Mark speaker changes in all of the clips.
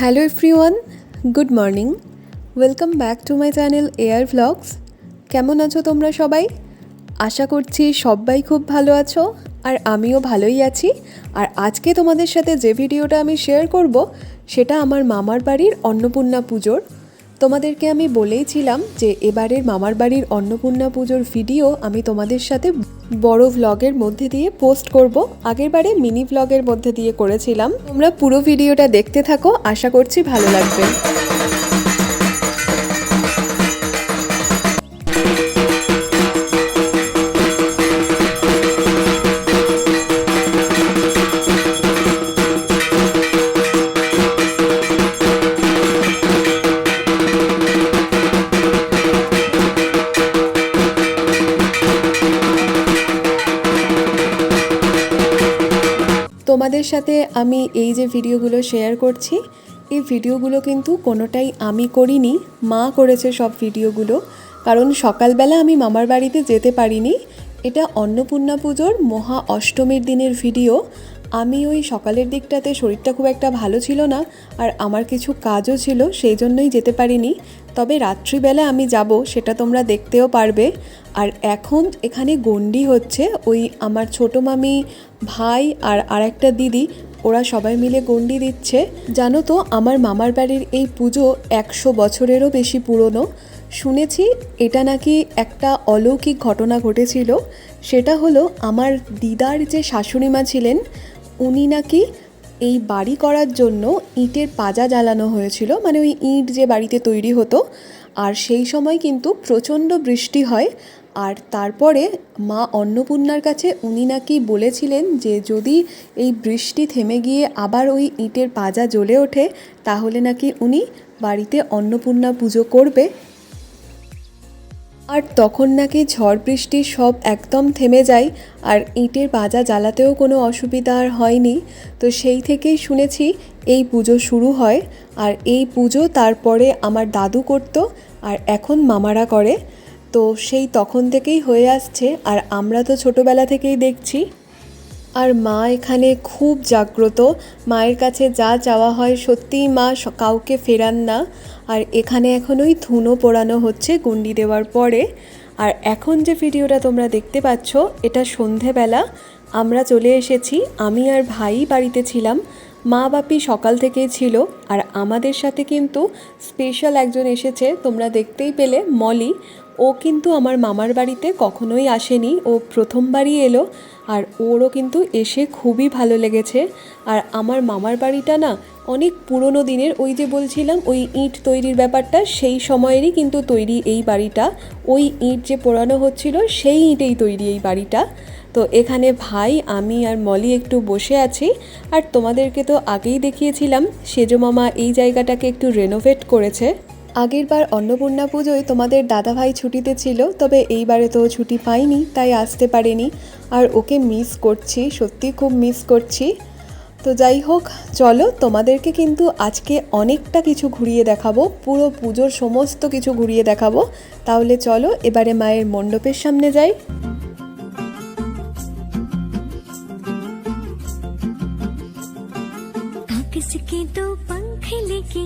Speaker 1: Hello everyone good morning welcome back to my channel air vlogs কেমন আছো তোমরা সবাই? আশা করছি সবাই খুব ভালো আছো, আর আমিও ভালোই আছি। আর আজকে তোমাদের সাথে যে ভিডিওটা আমি শেয়ার করব, সেটা আমার মামার বাড়ির অন্নপূর্ণা পুজোর। তোমাদেরকে আমি বলেইছিলাম যে এবারের মামার বাড়ির অন্নপূর্ণা পুজোর ভিডিও আমি তোমাদের সাথে বড় ভ্লগের মধ্যে দিয়ে পোস্ট করব। আগের বারে মিনি ভ্লগের মধ্যে দিয়ে করেছিলাম। তোমরা পুরো ভিডিওটা দেখতে থাকো। আশা করছি ভালো লাগবে। তোমাদের সাথে আমি এই যে ভিডিওগুলো শেয়ার করছি, এই ভিডিওগুলো কিন্তু কোনোটাই আমি করিনি, মা করেছে সব ভিডিওগুলো। কারণ সকালবেলা আমি মামার বাড়িতে যেতে পারিনি। এটা অন্নপূর্ণা পুজোর মহা অষ্টমীর দিনের ভিডিও। আমি ওই সকালের দিকটাতে শরীরটা খুব একটা ভালো ছিল না আর আমার কিছু কাজও ছিল, সেই জন্যই যেতে পারিনি। তবে রাত্রিবেলা আমি যাব, সেটা তোমরা দেখতেও পারবে। আর এখন এখানে গন্ডি হচ্ছে, ওই আমার ছোটো মামি, ভাই আর আরেকটা দিদি, ওরা সবাই মিলে গন্ডি দিচ্ছে। জানো তো, আমার মামার বাড়ির এই পুজো একশো বছরেরও বেশি পুরনো। শুনেছি, এটা নাকি একটা অলৌকিক ঘটনা ঘটেছিল। সেটা হলো, আমার দিদার যে শাশুড়ি মা ছিলেন উনি নাকি এই বাড়ি করার জন্য ইটের পাজা জ্বালানো হয়েছিল মানে ওই ইট যে বাড়িতে তৈরি হতো, আর সেই সময় কিন্তু প্রচণ্ড বৃষ্টি হয়। আর তারপরে মা অন্নপূর্ণার কাছে উনি নাকি বলেছিলেন যে, যদি এই বৃষ্টি থেমে গিয়ে আবার ওই ইটের পাজা জ্বলে ওঠে, তাহলে নাকি উনি বাড়িতে অন্নপূর্ণা পুজো করবে। আর তখন নাকি ঝড় বৃষ্টি সব একদম থেমে যায় আর ইটের বাজা জ্বালাতেও কোনো অসুবিধা আর হয়নি। তো সেই থেকেই শুনেছি এই পুজো শুরু হয় আর এই পুজো তারপরে আমার দাদু করত আর এখন মামারা করে। তো সেই তখন থেকেই হয়ে আসছে আর আমরা তো ছোটোবেলা থেকেই দেখছি। আর মা এখানে খুব জাগ্রত। মায়ের কাছে যা চাওয়া হয় সত্যিই মা কাউকে ফেরান না। আর এখানে এখন ওই ধুনো পোড়ানো হচ্ছে গুন্ডি দেওয়ার পরে। আর এখন যে ভিডিওটা তোমরা দেখতে পাচ্ছ, এটা সন্ধেবেলা। আমরা চলে এসেছি। আমি আর ভাই বাড়িতে ছিলাম। মা বাপি সকাল থেকেই ছিল। আর আমাদের সাথে কিন্তু স্পেশাল একজন এসেছে। তোমরা দেখতেই পেলে, মলি। ও কিন্তু আমার মামার বাড়িতে কখনোই আসেনি। ও প্রথমবারই এলো আর ওরও কিন্তু এসে খুবই ভালো লেগেছে। আর আমার মামার বাড়িটা না অনেক পুরনো দিনের, ওই যে বলছিলাম, ওই ইট তৈরির ব্যাপারটা, সেই সময়েরই কিন্তু তৈরি এই বাড়িটা। ওই ইট যে পোড়ানো হচ্ছিল, সেই ইটেই তৈরি এই বাড়িটা। তো এখানে ভাই, আমি আর মলি একটু বসে আছি। আর তোমাদেরকে তো আগেই দেখিয়েছিলাম, সেজো মামা এই জায়গাটাকে একটু রেনোভেট করেছে। আগেরবার অন্নপূর্ণা পুজোয় তোমাদের দাদাভাই ছুটিতে ছিল তবে এইবারে তো ও ছুটি পাইনি তাই আসতে পারেনি আর ওকে মিস করছি সত্যি খুব মিস করছি তো যাই হোক চলো তোমাদেরকে কিন্তু আজকে অনেকটা কিছু ঘুরিয়ে দেখাবো পুরো পুজোর সমস্ত কিছু ঘুরিয়ে দেখাবো তাহলে চলো এবারে মায়ের মণ্ডপের সামনে যাই
Speaker 2: आकाश के दो पंख लेके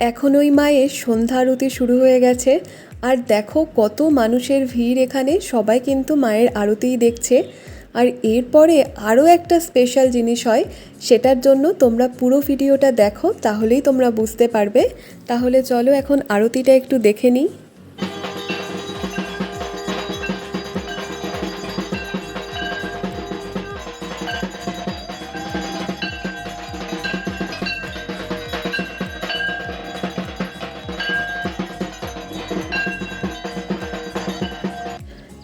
Speaker 1: এখন ওই মায়ের সন্ধ্যা আরতি শুরু হয়ে গেছে। আর দেখো কত মানুষের ভিড় এখানে, সবাই কিন্তু মায়ের আরতিই দেখছে। আর এরপরে আরও একটা স্পেশাল জিনিস হয়, সেটার জন্য তোমরা পুরো ভিডিওটা দেখো, তাহলেই তোমরা বুঝতে পারবে। তাহলে চলো এখন আরতিটা একটু দেখে নিই।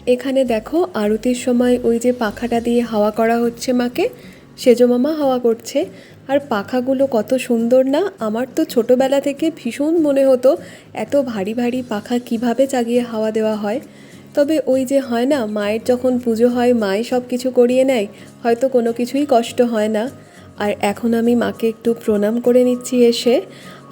Speaker 1: এখানে দেখো আরতির সময় ওই যে পাখাটা দিয়ে হাওয়া করা হচ্ছে মাকে, সেজো মামা হাওয়া করছে। আর পাখাগুলো কত সুন্দর না, আমার তো ছোটোবেলা থেকে ভীষণ মনে হতো এত ভারী ভারী পাখা কীভাবে চাগিয়ে হাওয়া দেওয়া হয়। তবে ওই যে হয় না, মায়ের যখন পুজো হয়, মাই সব কিছু করিয়ে নেয়, হয়তো কোনো কিছুই কষ্ট হয় না। আর এখন আমি মাকে একটু প্রণাম করে নিচ্ছি এসে।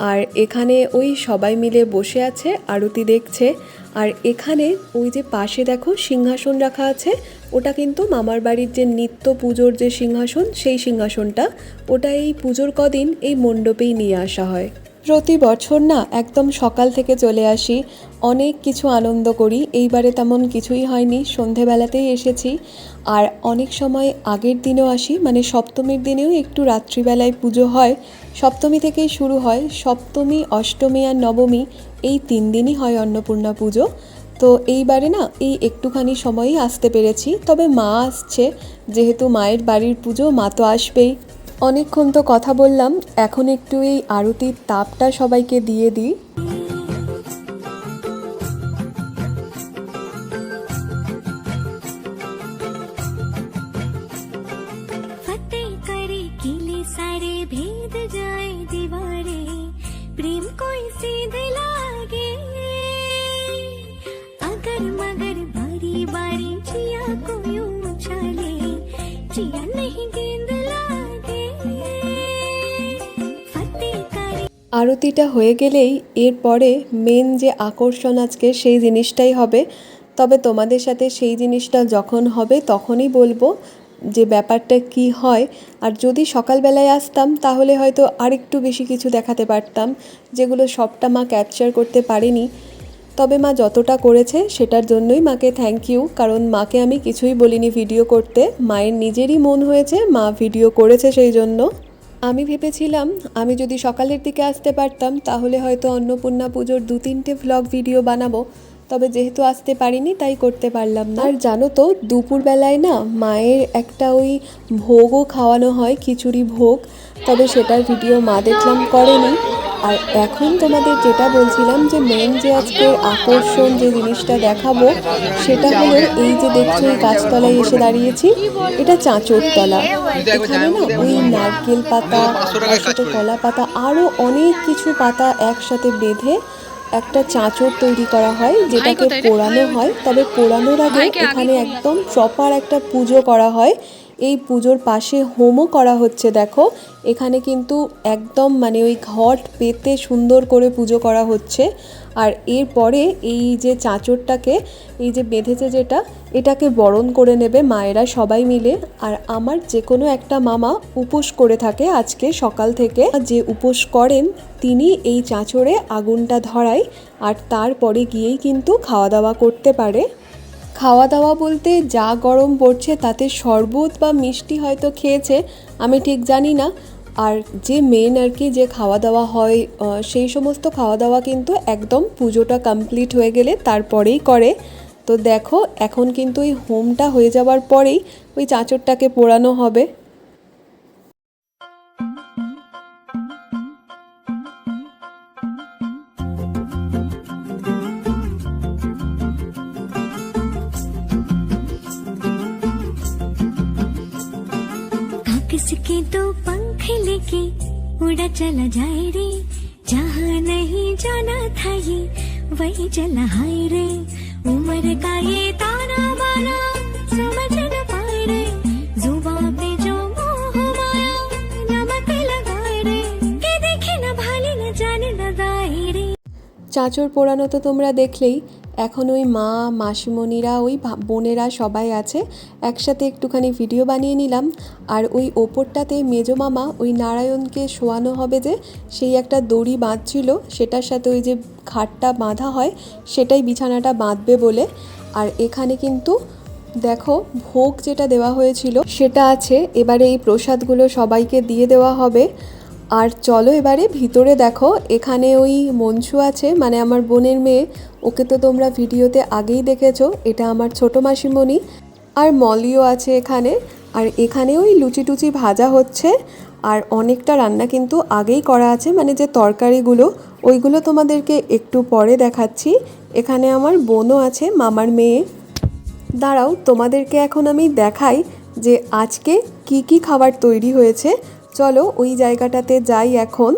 Speaker 1: আর এখানে ওই সবাই মিলে বসে আছে, আরতি দেখছে। আর এখানে ওই যে পাশে দেখো সিংহাসন রাখা আছে, ওটা কিন্তু মামার বাড়ির যে নিত্য পুজোর যে সিংহাসন, সেই সিংহাসনটা, ওটা এই পুজোর কদিন এই মণ্ডপেই নিয়ে আসা হয়। প্রতি বছর না একদম সকাল থেকে চলে আসি, অনেক কিছু আনন্দ করি, এইবারে তেমন কিছুই হয়নি, সন্ধেবেলাতেই এসেছি। আর অনেক সময় আগের দিনেও আসি মানে সপ্তমীর দিনেও একটু রাত্রিবেলায় পুজো হয় সপ্তমী থেকেই শুরু হয় সপ্তমী, অষ্টমী আর নবমী। এই তিন দিনই হয় অন্নপূর্ণা পুজো। তো এইবারে না, এই একটুখানি সময়ই আসতে পেরেছি। তবে মা আসছে। যেহেতু মায়ের বাড়ির পুজো, মা তো আসবেই। অনেকক্ষণ তো কথা বললাম। এখন একটু এই আরতির তাপটা সবাইকে দিয়ে দিই।
Speaker 2: भेद जाए दीवारे प्रेम कोई सीध लागे अगर मगर बारी बारी जिया को यूं उछाले जिया नहीं गेंद लागे फतेह करे
Speaker 1: আরতিটা হয়ে গেলেই এরপরে মেন যে আকর্ষণ আজকে সেই জিনিসটাই হবে তবে তোমাদের সাথে সেই জিনিসটা যখন হবে তখনই বলবো যে ব্যাপারটা কি হয়, আর যদি সকালবেলায় আসতাম তাহলে হয়তো আরেকটু বেশি কিছু দেখাতে পারতাম, যেগুলো সবটা মা ক্যাপচার করতে পারেনি। তবে মা যতটা করেছে সেটার জন্যই মাকে থ্যাংক ইউ কারণ মাকে আমি কিছুই বলিনি ভিডিও করতে। মায়ের নিজেরই মন হয়েছে, মা ভিডিও করেছে সেই জন্য। আমি ভেবেছিলাম, আমি যদি সকালের দিকে আসতে পারতাম, তাহলে হয়তো অন্নপূর্ণা পুজোর দু তিনটে ভ্লগ ভিডিও বানাবো। তবে যেহেতু আসতে পারিনি, তাই করতে পারলাম না। আর জানো তো, দুপুরবেলায় না মায়ের একটা ওই ভোগও খাওয়ানো হয়, খিচুড়ি ভোগ। তবে সেটার ভিডিও মা দেখলাম করেনি। আর এখন তোমাদের যেটা বলছিলাম যে মেন যে আজকের আকর্ষণ যে জিনিসটা দেখাবো, সেটা হলো এই যে দেখছ এই গাছতলায় এসে দাঁড়িয়েছি, এটা চাঁচরতলা এখানে না ওই নারকেল পাতা কলা পাতা আরও অনেক কিছু পাতা একসাথে বেঁধে একটা চাঁচর তৈরি করা হয় যেটাকে পোড়ানো হয়। তবে পোড়ানোর আগে এখানে একদম প্রপার একটা পুজো করা হয়। এই পুজোর পাশে হোমও করা হচ্ছে দেখো। এখানে কিন্তু একদম মানে ওই ঘট পেতে সুন্দর করে পুজো করা হচ্ছে। আর এরপরে এই যে চাঁচরটাকে এই যে বেঁধেছে যেটা, এটাকে বরণ করে নেবে মায়েরা সবাই মিলে। আর আমার যে কোনো একটা মামা উপোস করে থাকে আজকে সকাল থেকে। যে উপোস করেন, তিনি এই চাঁচরে আগুনটা ধরায় আর তারপরে গিয়েই কিন্তু খাওয়া দাওয়া করতে পারে। খাওয়া দাওয়া বলতে যা গরম পড়ছে তাতে শরবত বা মিষ্টি হয়তো খেয়েছে, আমি ঠিক জানি না। আর যে মেন আর কি যে খাওয়া দাওয়া হয় সেই সমস্ত খাওয়া দাওয়া কিন্তু একদম পুজোটা কমপ্লিট হয়ে গেলে তারপরেই করে। তো দেখো, এখন কিন্তু ওই হোমটা হয়ে যাওয়ার পরেই ওই চাঁচরটাকে পোড়ানো হবে।
Speaker 2: काकस के दो पंख लेके उड़ा चला जाए रे जहाँ नहीं जाना था ये वही चला हाय रे उम्र का ये ताना बाना समझ न पाए रे जुबा पे जो मोह माया नमक लगाए रे के देखे न भाले न जाने न दाए रे
Speaker 1: চাঁচর পোড়ানো তো তোমরা দেখলেই এখন ওই মা, মাসিমণিরা, ওই বোনেরা সবাই আছে। একসাথে একটুখানি ভিডিও বানিয়ে নিলাম। আর ওই ওপরটাতে মেজো মামা ওই নারায়ণকে শোয়ানো হবে যে, সেই একটা দড়ি বাঁধছিল। সেটার সাথে ওই যে খাটটা বাঁধা হয়, সেটাই বিছানাটা বাঁধবে বলে। আর এখানে কিন্তু দেখো ভোগ যেটা দেওয়া হয়েছিল, সেটা আছে। এবারে এই প্রসাদগুলো সবাইকে দিয়ে দেওয়া হবে। আর চলো এবারে ভিতরে দেখো, এখানে ওই মঞ্চু আছে মানে আমার বোনের মেয়ে। ওকে তো তোমরা ভিডিওতে আগেই দেখেছ, এটা আমার ছোটো মাসিমণি। আর মলিও আছে এখানে, আর এখানে ওই লুচি টুচি ভাজা হচ্ছে। আর অনেকটা রান্না কিন্তু আগেই করা আছে মানে যে তরকারিগুলো, ওইগুলো তোমাদেরকে একটু পরে দেখাচ্ছি। এখানে আমার বোনও আছে, মামার মেয়ে। দাঁড়াও, তোমাদেরকে এখন আমি দেখাই যে আজকে কি কি খাবার তৈরি হয়েছে। চলো ওই জায়গাটাতে যাই এখন।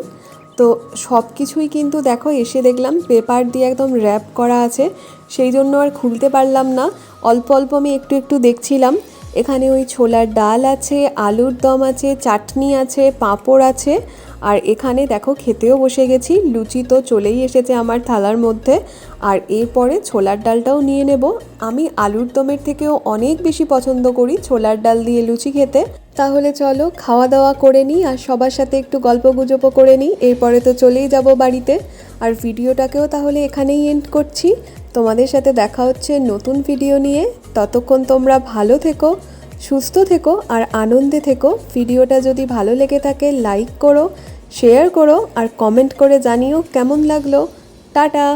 Speaker 1: তো সব কিছুই কিন্তু দেখো, এসে দেখলাম পেপার দিয়ে একদম র্যাপ করা আছে। সেই জন্য আর খুলতে পারলাম না। অল্প অল্প আমি একটু একটু দেখছিলাম। এখানে ওই ছোলার ডাল আছে, আলুর দম আছে, চাটনি আছে, পাঁপড় আছে। আর এখানে দেখো খেতেও বসে গেছি, লুচি তো চলেই এসেছে আমার থালার মধ্যে। আর এরপরে ছোলার ডালটাও নিয়ে নেব। আমি আলুর দমের থেকেও অনেক বেশি পছন্দ করি ছোলার ডাল দিয়ে লুচি খেতে। তাহলে চলো খাওয়া দাওয়া করে নিই আর সবার সাথে একটু গল্প গুজবও করে নিই। এরপরে তো চলেই যাব বাড়িতে। আর ভিডিওটাকেও তাহলে এখানেই এন্ড করছি। তোমাদের সাথে দেখা হচ্ছে নতুন ভিডিও নিয়ে। ততক্ষণ তোমরা ভালো থেকো, সুস্থ থেকো আর আনন্দে থেকো। ভিডিওটা যদি ভালো লেগে থাকে লাইক করো শেয়ার করো আর কমেন্ট করে জানিও কেমন লাগল। টাটা!